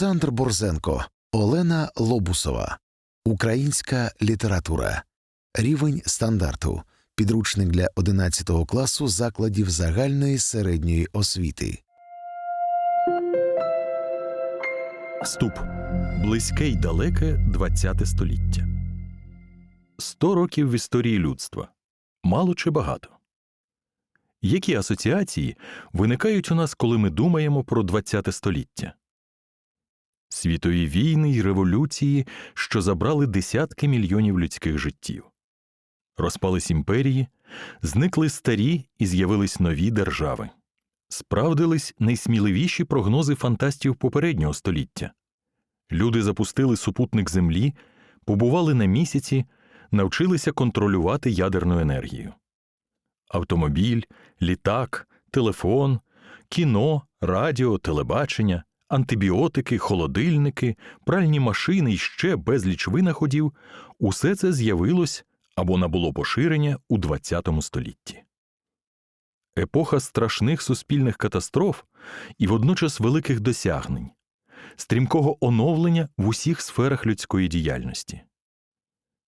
Олександр Борзенко, Олена Лобусова. Українська література. Рівень стандарту. Підручник для 11 класу закладів загальної середньої освіти. Вступ. Близьке й далеке ХХ століття. Сто років в історії людства. Мало чи багато? Які асоціації виникають у нас, коли ми думаємо про ХХ століття? Світові війни й революції, що забрали десятки мільйонів людських життів. Розпались імперії, зникли старі і з'явились нові держави. Справдились найсміливіші прогнози фантастів попереднього століття. Люди запустили супутник Землі, побували на місяці, навчилися контролювати ядерну енергію. Автомобіль, літак, телефон, кіно, радіо, телебачення, антибіотики, холодильники, пральні машини і ще безліч винаходів усе це з'явилось або набуло поширення у ХХ столітті. Епоха страшних суспільних катастроф і водночас великих досягнень, стрімкого оновлення в усіх сферах людської діяльності.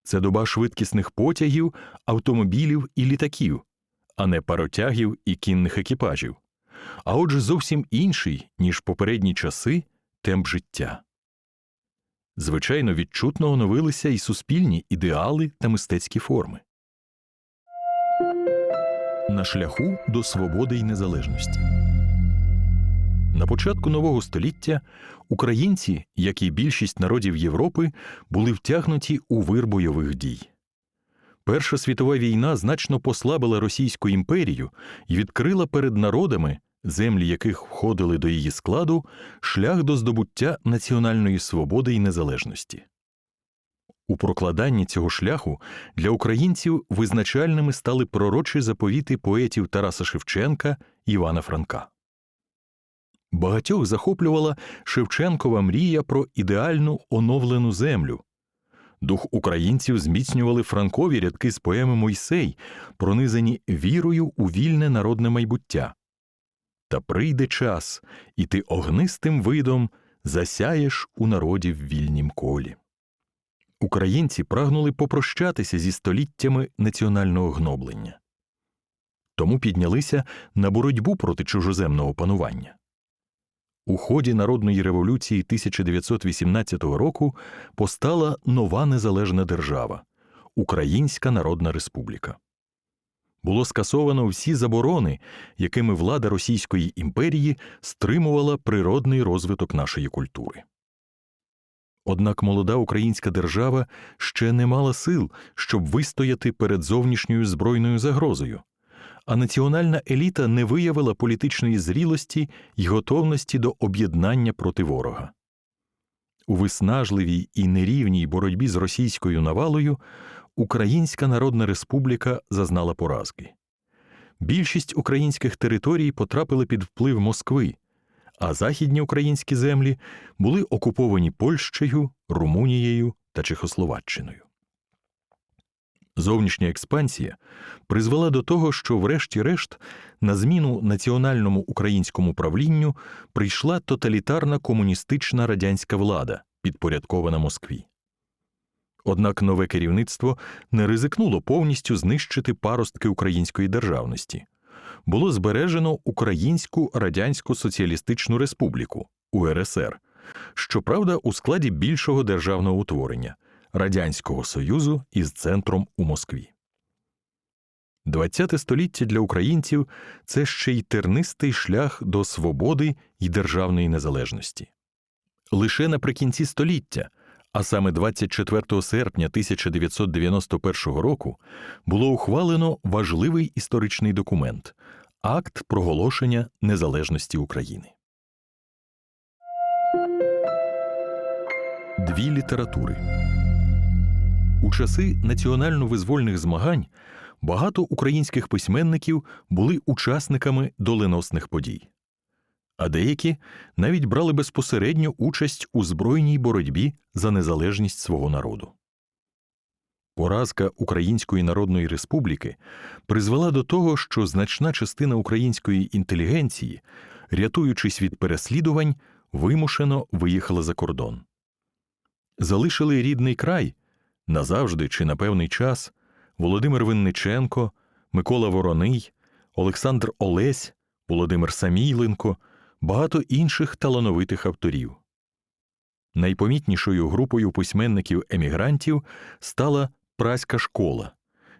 Це доба швидкісних потягів, автомобілів і літаків, а не паротягів і кінних екіпажів, а отже, зовсім інший, ніж попередні часи, темп життя. Звичайно, відчутно оновилися і суспільні ідеали та мистецькі форми. На шляху до свободи й незалежності. На початку нового століття українці, як і більшість народів Європи, були втягнуті у вир бойових дій. Перша світова війна значно послабила Російську імперію і відкрила перед народами, землі яких входили до її складу, шлях до здобуття національної свободи і незалежності. У прокладанні цього шляху для українців визначальними стали пророчі заповіти поетів Тараса Шевченка Івана Франка. Багатьох захоплювала Шевченкова мрія про ідеальну оновлену землю. Дух українців зміцнювали франкові рядки з поеми Мойсей, пронизані вірою у вільне народне майбуття. Та прийде час, і ти огнистим видом засяєш у народі в вільнім колі. Українці прагнули попрощатися зі століттями національного гноблення. Тому піднялися на боротьбу проти чужоземного панування. У ході народної революції 1918 року постала нова незалежна держава Українська Народна Республіка. Було скасовано всі заборони, якими влада Російської імперії стримувала природний розвиток нашої культури. Однак молода українська держава ще не мала сил, щоб вистояти перед зовнішньою збройною загрозою а національна еліта не виявила політичної зрілості й готовності до об'єднання проти ворога. У виснажливій і нерівній боротьбі з російською навалою Українська Народна Республіка зазнала поразки. Більшість українських територій потрапили під вплив Москви, а західні українські землі були окуповані Польщею, Румунією та Чехословаччиною. Зовнішня експансія призвела до того, що, врешті-решт, на зміну національному українському правлінню прийшла тоталітарна комуністична радянська влада, підпорядкована Москві. Однак нове керівництво не ризикнуло повністю знищити паростки української державності. Було збережено Українську Радянську Соціалістичну Республіку УРСР, щоправда, у складі більшого державного утворення. Радянського Союзу із центром у Москві. ХХ століття для українців це ще й тернистий шлях до свободи й державної незалежності. Лише наприкінці століття, а саме 24 серпня 1991 року, було ухвалено важливий історичний документ Акт проголошення незалежності України. Дві літератури. У часи національно-визвольних змагань багато українських письменників були учасниками доленосних подій, а деякі навіть брали безпосередню участь у збройній боротьбі за незалежність свого народу. Поразка Української Народної Республіки призвела до того, що значна частина української інтелігенції, рятуючись від переслідувань, вимушено виїхали за кордон. Залишили рідний край назавжди чи на певний час Володимир Винниченко, Микола Вороний, Олександр Олесь, Володимир Самійленко, багато інших талановитих авторів. Найпомітнішою групою письменників-емігрантів стала Праська школа,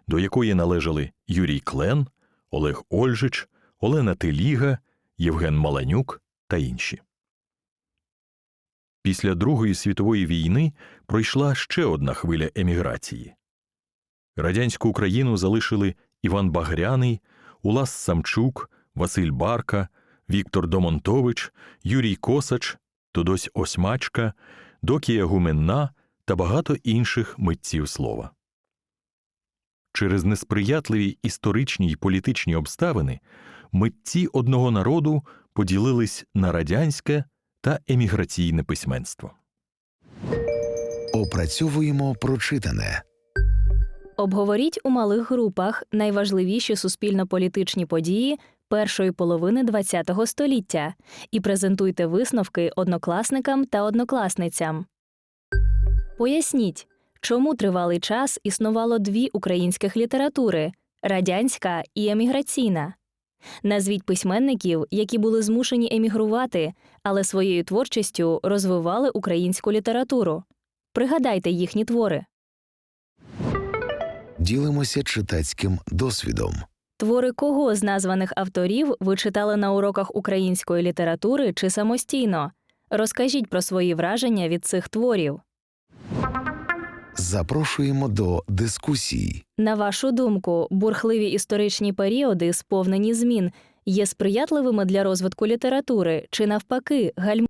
до якої належали Юрій Клен, Олег Ольжич, Олена Теліга, Євген Маланюк та інші. Після Другої світової війни пройшла ще одна хвиля еміграції. Радянську Україну залишили Іван Багряний, Улас Самчук, Василь Барка, Віктор Домонтович, Юрій Косач, Тодось Осьмачка, Докія Гуменна та багато інших митців слова. Через несприятливі історичні й політичні обставини митці одного народу поділились на радянське та еміграційне письменство. Опрацьовуємо прочитане. Обговоріть у малих групах найважливіші суспільно-політичні події першої половини ХХ століття і презентуйте висновки однокласникам та однокласницям. Поясніть, чому тривалий час існувало дві українських літератури радянська і еміграційна. Назвіть письменників, які були змушені емігрувати, але своєю творчістю розвивали українську літературу. Пригадайте їхні твори. Ділимося читацьким досвідом. Твори кого з названих авторів ви читали на уроках української літератури чи самостійно? Розкажіть про свої враження від цих творів. Запрошуємо до дискусій. На вашу думку, бурхливі історичні періоди, сповнені змін, є сприятливими для розвитку літератури чи навпаки гальм.